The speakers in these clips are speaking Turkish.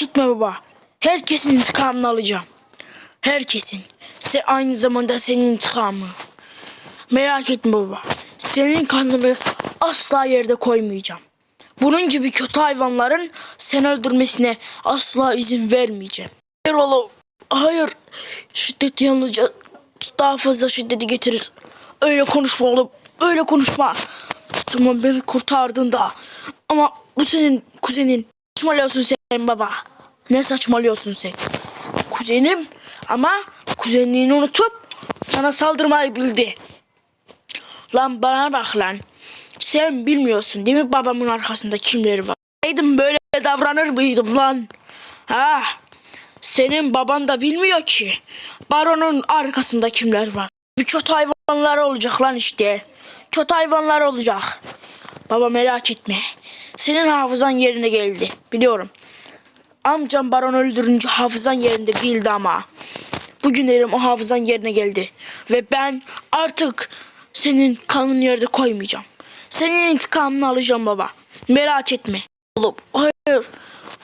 Gitme baba. Herkesin intikamını alacağım. Herkesin. Se aynı zamanda senin intikamı. Merak etme baba. Senin kanını asla yerde koymayacağım. Bunun gibi kötü hayvanların seni öldürmesine asla izin vermeyeceğim. Hayır oğlum. Hayır. Şiddet yalnızca daha fazla şiddeti getirir. Öyle konuşma oğlum. Öyle konuşma. Tamam beni kurtardın da. Ama bu senin kuzenin. Saçmalıyorsun sen baba. Ne saçmalıyorsun sen? Kuzenim ama kuzenliğini unutup sana saldırmayı bildi. Lan bana bak lan. Sen bilmiyorsun değil mi babamın arkasında kimleri var? Neydim böyle davranır mıydım lan? Ha? Senin baban da bilmiyor ki. Baronun arkasında kimler var? Bir kötü hayvanlar olacak lan işte. Kötü hayvanlar olacak. Baba merak etme. Senin hafızan yerine geldi. Biliyorum. Amcam baron öldürünce hafızan yerinde değildi ama. Bugün elim o hafızan yerine geldi. Ve ben artık senin kanını yerde koymayacağım. Senin intikamını alacağım baba. Merak etme. Oğlum hayır.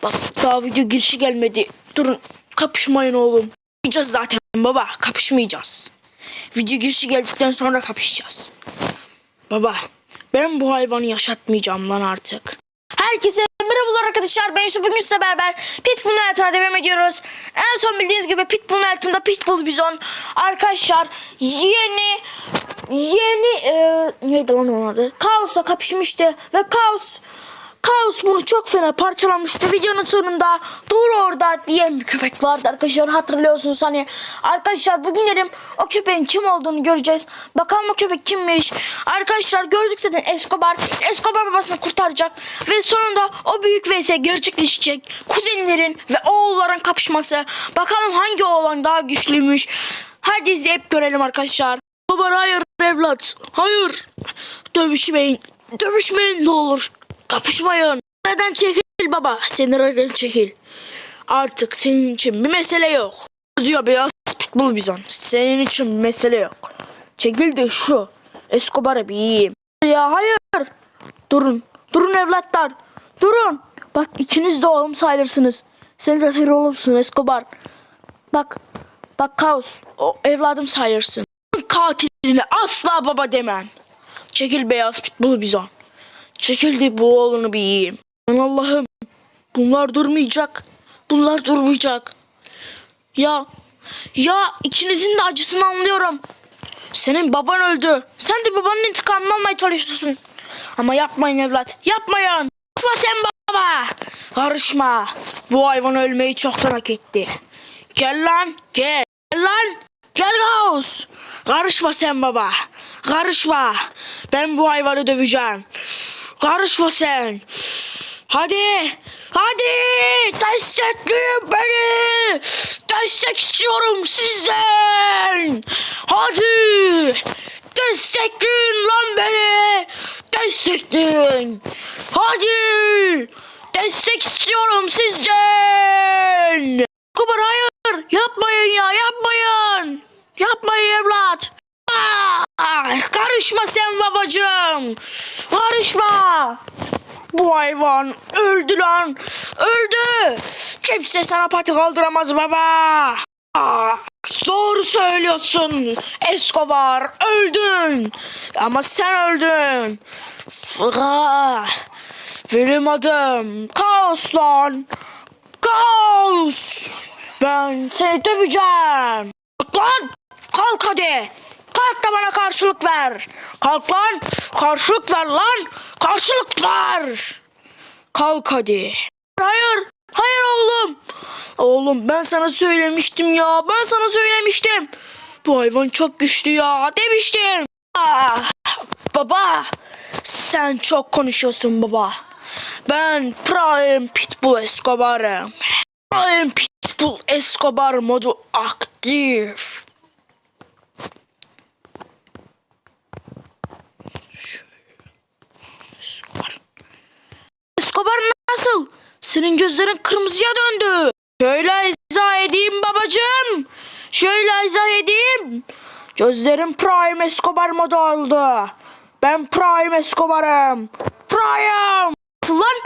Bak daha video girişi gelmedi. Durun kapışmayın oğlum. Kapışmayacağız zaten baba. Kapışmayacağız. Video girişi geldikten sonra kapışacağız. Baba ben bu hayvanı yaşatmayacağım lan artık. Herkese merhabalar arkadaşlar. Ben Yusuf. Bugün size beraber Pitbull'un hayatına devam ediyoruz. En son bildiğiniz gibi Pitbull'un hayatında Pitbull Bizon. Arkadaşlar yeni yeni e, neydi lan onun adı? Kaos'la kapışmıştı ve Kaos Kaos bunu çok fena parçalamıştı. Videonun sonunda dur orada diyen bir köpek vardı arkadaşlar hatırlıyorsunuz hani. Arkadaşlar bugünlerim o köpeğin kim olduğunu göreceğiz. Bakalım o köpek kimmiş. Arkadaşlar gördük zaten Escobar. Escobar babasını kurtaracak. Ve sonunda o büyük vs gerçekleşecek. Kuzenlerin ve oğulların kapışması. Bakalım hangi oğlan daha güçlüymüş. Hadi izleyip görelim arkadaşlar. Baba hayır evlat. Hayır. Dövüşmeyin. Dövüşmeyin ne olur. Kapışmayın. Neden çekil baba? Sen neden çekil. Artık senin için bir mesele yok. Diyor beyaz pitbull bizon. Senin için bir mesele yok. Çekil de şu. Escobar'ı bir yiyeyim. Ya hayır. Durun. Durun evlatlar. Durun. Bak ikiniz de oğlum sayılırsınız. Sen zaten oğlumsun Escobar. Bak. Bak Kaos. O evladım sayırsın. Katiline asla baba demem. Çekil beyaz pitbull bizon. Çekil de bu oğlunu bir yiyeyim. Allah'ım. Bunlar durmayacak. Bunlar durmayacak. Ya. Ya ikinizin de acısını anlıyorum. Senin baban öldü. Sen de babanın intikamını almaya çalışıyorsun. Ama yapmayın evlat. Yapmayın. Karışma sen baba. Karışma. Bu hayvan ölmeyi çoktan hak etti. Gel lan. Gel. Gel lan. Gel Gauss. Karışma sen baba. Karışma. Ben bu hayvanı döveceğim. Karışma sen. Hadi. Hadi. Destekleyin beni. Destek istiyorum sizden. Hadi. Destekleyin lan beni. Destekleyin. Hadi. Destek istiyorum sizden. Kubar hayır. Yapmayın ya yapmayın. Yapmayın evlat. Ah, karışma sen babacığım. Karışma. Bu hayvan öldü lan. Öldü. Kimse sana pati kaldıramaz baba. Doğru söylüyorsun. Escobar öldün. Ama sen öldün. Ah, benim adım Kaos lan. Kaos. Ben seni döveceğim. Lan kalk hadi. Kalk da bana karşılık ver. Kalk lan. Karşılık ver lan. Karşılık ver. Kalk hadi. Hayır. Hayır oğlum. Oğlum ben sana söylemiştim ya. Ben sana söylemiştim. Bu hayvan çok güçlü ya. Demiştim. Ah, baba. Sen çok konuşuyorsun baba. Ben Prime Pitbull Escobar'ım. Prime Pitbull Escobar modu aktif. Senin gözlerin kırmızıya döndü. Şöyle izah edeyim babacığım. Şöyle izah edeyim. Gözlerim Prime Escobar moda oldu. Ben Prime Escobar'ım. Prime! Nasıl lan?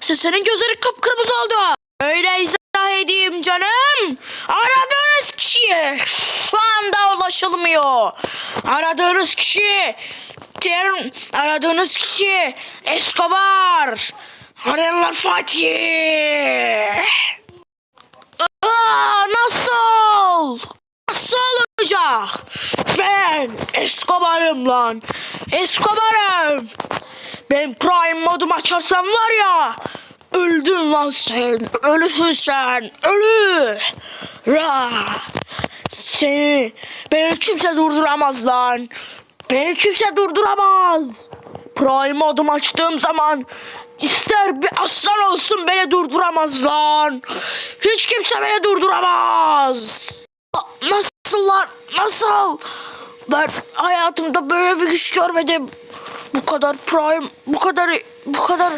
Sen, senin gözlerin kıpkırmızı oldu. Öyle izah edeyim canım. Aradığınız kişiye şu anda ulaşılmıyor. Aradığınız kişi... Ter, aradığınız kişi Escobar. Arayanlar Fatih. Aa, nasıl? Nasıl olacak? Ben Escobar'ım lan. Escobar'ım. Ben Prime modum açarsam var ya. Öldün lan sen. Ölüsün sen. Ölü. Ra. Seni. Beni kimse durduramaz lan. Beni kimse durduramaz. Prime modum açtığım zaman ister bir aslan olsun beni durduramaz lan. Hiç kimse beni durduramaz. Nasıl lan? Nasıl? Ben hayatımda böyle bir güç görmedim. Bu kadar prime, bu kadar bu kadar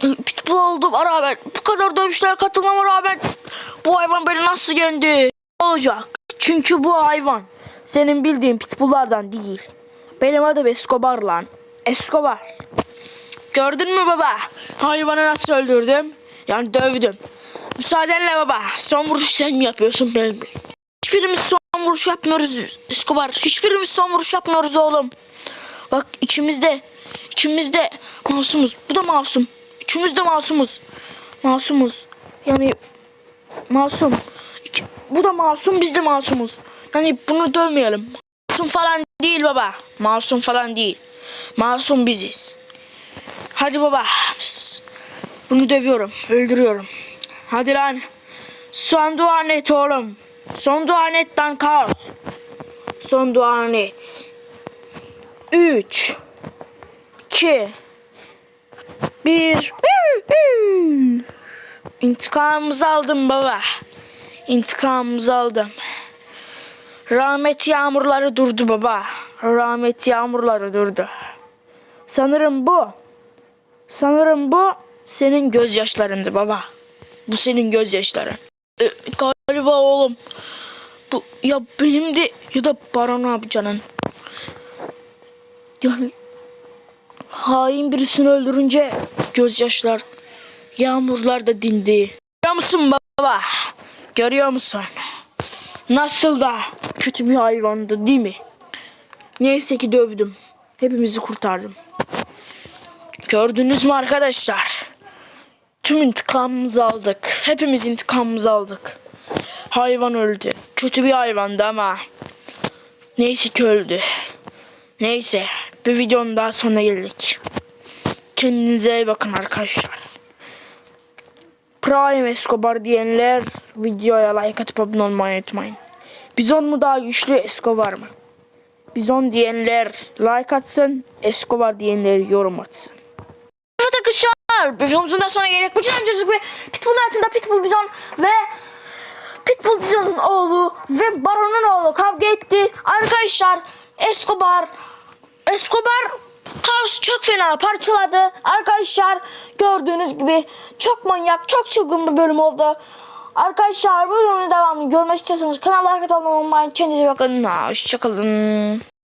pitbull olduğuma rağmen, bu kadar dövüşlere katılmama rağmen bu hayvan beni nasıl yendi? Olacak. Çünkü bu hayvan senin bildiğin pitbulllardan değil. Benim adım Escobar lan. Escobar. Gördün mü baba? Hayvanı nasıl öldürdüm? Yani dövdüm. Müsaadenle baba. Son vuruş sen mi yapıyorsun ben mi? Hiçbirimiz son vuruş yapmıyoruz Escobar. Hiçbirimiz son vuruş yapmıyoruz oğlum. Bak ikimiz de ikimiz de masumuz. Bu da masum. Üçümüz de masumuz. Masumuz. Yani masum. İki- Bu da masum biz de masumuz. Yani bunu dövmeyelim. Masum falan değil baba. Masum falan değil. Masum biziz. Hadi baba. Bunu dövüyorum. Öldürüyorum. Hadi lan. Son duan et oğlum. Son duan et lan kaos. Son duan et. 3 2 1 İntikamımızı aldım baba. İntikamımızı aldım. Rahmet yağmurları durdu baba. Rahmet yağmurları durdu. Sanırım bu. Sanırım bu senin gözyaşlarındı baba. Bu senin gözyaşların. Ee, galiba oğlum. Bu ya benim de ya da Baran abicanın. Yani hain birisini öldürünce gözyaşlar, yağmurlar da dindi. Görüyor musun baba? Görüyor musun? Nasıl da kötü bir hayvandı değil mi? Neyse ki dövdüm. Hepimizi kurtardım. Gördünüz mü arkadaşlar? Tüm intikamımızı aldık. Hepimiz intikamımızı aldık. Hayvan öldü. Kötü bir hayvandı ama. Neyse ki öldü. Neyse. Bir videonun daha sonuna geldik. Kendinize iyi bakın arkadaşlar. Prime Escobar diyenler videoya like atıp abone olmayı unutmayın. Bizon mu daha güçlü Escobar mı? Bizon diyenler like atsın. Escobar diyenler yorum atsın. Arkadaşlar. Videomuzun da sonuna geldik. Bu çocuk çocuk ve Pitbull hayatında Pitbull Bizon ve Pitbull Bizon'un oğlu ve Baron'un oğlu kavga etti. Arkadaşlar Escobar Escobar Kars çok fena parçaladı. Arkadaşlar gördüğünüz gibi çok manyak, çok çılgın bir bölüm oldu. Arkadaşlar bu bölümün devamını görmek istiyorsanız kanala like atmayı unutmayın. Kendinize bakın. Hoşçakalın.